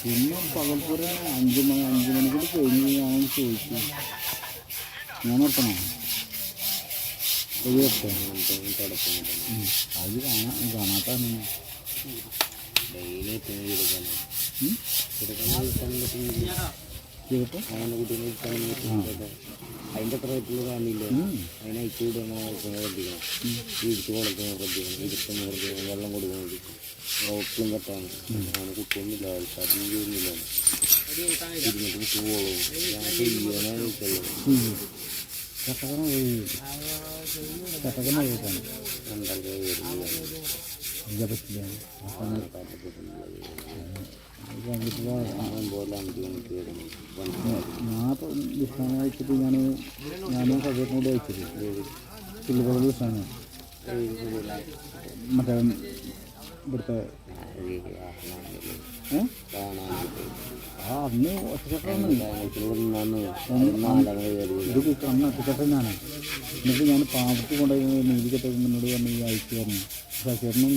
പിന്നെ പകൽപ്പൂര അഞ്ച് മണി അഞ്ച് മണിക്കൂർ കഴിഞ്ഞ് ഞാൻ ചോദിച്ചു ഞാൻ നിർത്തണോ ഒരു അത് കാണാൻ കാണാത്താണ് ഉം? ചെയ്തിട്ട് അതിന്റെ അത്ര റേറ്റുള്ള കാണില്ല. ഉം. അതിന് വിടണ ശ്രദ്ധിക്കണം ഇടിച്ച് കൊടുക്കണം ശ്രദ്ധിക്കണം ഇടിക്കുന്ന ശ്രദ്ധിക്കണം വെള്ളം കൊടുക്കുന്നത് റോട്ടിലും കെട്ടാണ്. അങ്ങനെ കുട്ടിയൊന്നുമില്ല ആൾക്കാർ. ചെയ്യുന്നില്ല ഇരുന്നിട്ട് പോകണം ഞാൻ കട്ടക്കണ കേൾക്കാണ് രണ്ടാൾക്ക് വരുന്നില്ല. ഇല്ല പറ്റില്ല. ഞാൻ ഞാൻ? ആ എന്നിട്ട് ഞാൻ പാമ്പത്ത് കൊണ്ടുപോയി നീതി കെട്ടി അയച്ചു പറഞ്ഞു പക്ഷേ ചേട്ടനും